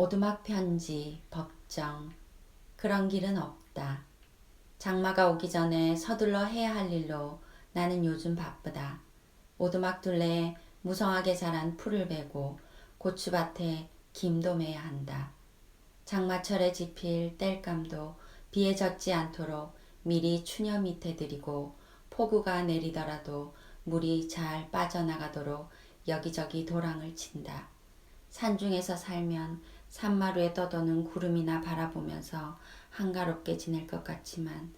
오두막 편지, 법정. 그런 길은 없다. 장마가 오기 전에 서둘러 해야 할 일로 나는 요즘 바쁘다. 오두막 둘레에 무성하게 자란 풀을 베고 고추밭에 김도 매야 한다. 장마철에 지필 땔감도 비에 젖지 않도록 미리 추녀 밑에 들이고 폭우가 내리더라도 물이 잘 빠져나가도록 여기저기 도랑을 친다. 산중에서 살면 산마루에 떠도는 구름이나 바라보면서 한가롭게 지낼 것 같지만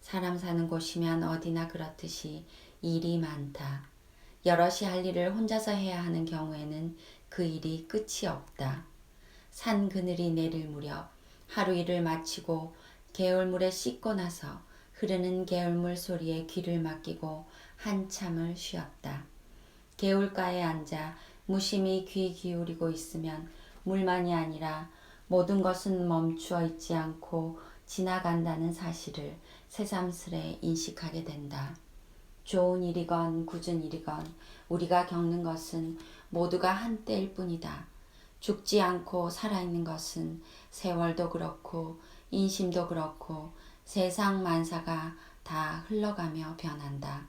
사람 사는 곳이면 어디나 그렇듯이 일이 많다. 여럿이 할 일을 혼자서 해야 하는 경우에는 그 일이 끝이 없다. 산 그늘이 내릴 무렵 하루 일을 마치고 개울물에 씻고 나서 흐르는 개울물 소리에 귀를 맡기고 한참을 쉬었다. 개울가에 앉아 무심히 귀 기울이고 있으면 물만이 아니라 모든 것은 멈추어 있지 않고 지나간다는 사실을 새삼스레 인식하게 된다. 좋은 일이건 굳은 일이건 우리가 겪는 것은 모두가 한때일 뿐이다. 죽지 않고 살아있는 것은 세월도 그렇고 인심도 그렇고 세상 만사가 다 흘러가며 변한다.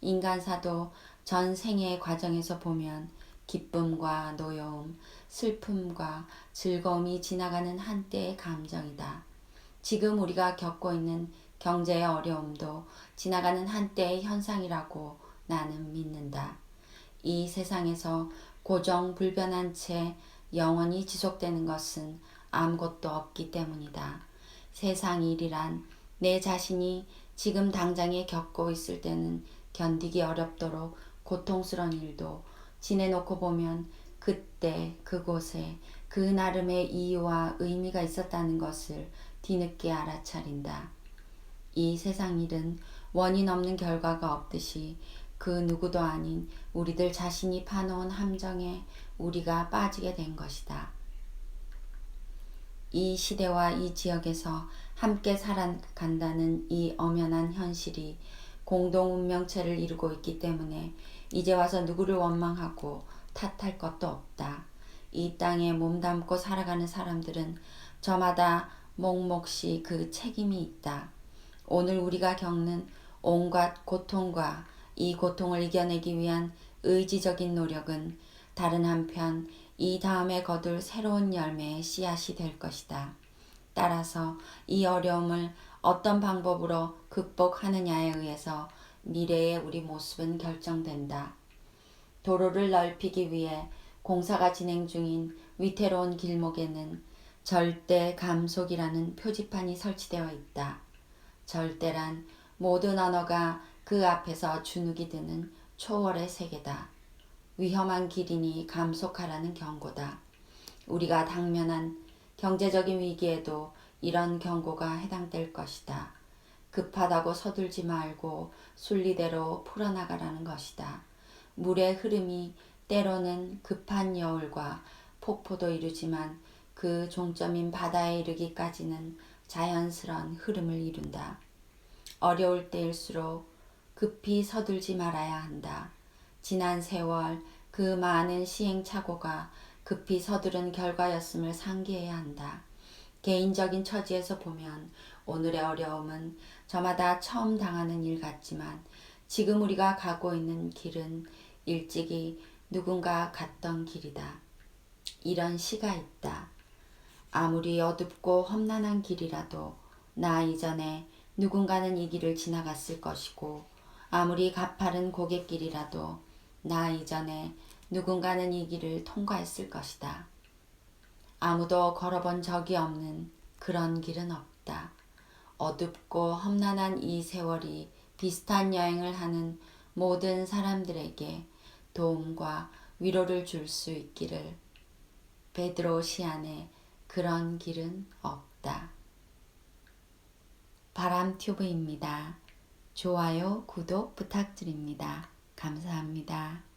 인간사도 전 생애의 과정에서 보면 기쁨과 노여움, 슬픔과 즐거움이 지나가는 한때의 감정이다. 지금 우리가 겪고 있는 경제의 어려움도 지나가는 한때의 현상이라고 나는 믿는다. 이 세상에서 고정 불변한 채 영원히 지속되는 것은 아무것도 없기 때문이다. 세상 일이란 내 자신이 지금 당장에 겪고 있을 때는 견디기 어렵도록 고통스러운 일도 지내놓고 보면 그때 그곳에 그 나름의 이유와 의미가 있었다는 것을 뒤늦게 알아차린다. 이 세상 일은 원인 없는 결과가 없듯이 그 누구도 아닌 우리들 자신이 파놓은 함정에 우리가 빠지게 된 것이다. 이 시대와 이 지역에서 함께 살아간다는 이 엄연한 현실이 공동 운명체를 이루고 있기 때문에 이제 와서 누구를 원망하고 탓할 것도 없다. 이 땅에 몸담고 살아가는 사람들은 저마다 몫몫이 그 책임이 있다. 오늘 우리가 겪는 온갖 고통과 이 고통을 이겨내기 위한 의지적인 노력은 다른 한편 이 다음에 거둘 새로운 열매의 씨앗이 될 것이다. 따라서 이 어려움을 어떤 방법으로 극복하느냐에 의해서 미래의 우리 모습은 결정된다. 도로를 넓히기 위해 공사가 진행 중인 위태로운 길목에는 절대 감속이라는 표지판이 설치되어 있다. 절대란 모든 언어가 그 앞에서 주눅이 드는 초월의 세계다. 위험한 길이니 감속하라는 경고다. 우리가 당면한 경제적인 위기에도 이런 경고가 해당될 것이다. 급하다고 서둘지 말고 순리대로 풀어나가라는 것이다. 물의 흐름이 때로는 급한 여울과 폭포도 이루지만 그 종점인 바다에 이르기까지는 자연스런 흐름을 이룬다. 어려울 때일수록 급히 서둘지 말아야 한다. 지난 세월 그 많은 시행착오가 급히 서두른 결과였음을 상기해야 한다. 개인적인 처지에서 보면 오늘의 어려움은 저마다 처음 당하는 일 같지만 지금 우리가 가고 있는 길은 일찍이 누군가 갔던 길이다. 이런 시가 있다. 아무리 어둡고 험난한 길이라도 나 이전에 누군가는 이 길을 지나갔을 것이고 아무리 가파른 고갯길이라도 나 이전에 누군가는 이 길을 통과했을 것이다. 아무도 걸어본 적이 없는 그런 길은 없다. 어둡고 험난한 이 세월이 비슷한 여행을 하는 모든 사람들에게 도움과 위로를 줄 수 있기를 베드로 시안에 그런 길은 없다. 바람튜브입니다. 좋아요, 구독 부탁드립니다. 감사합니다.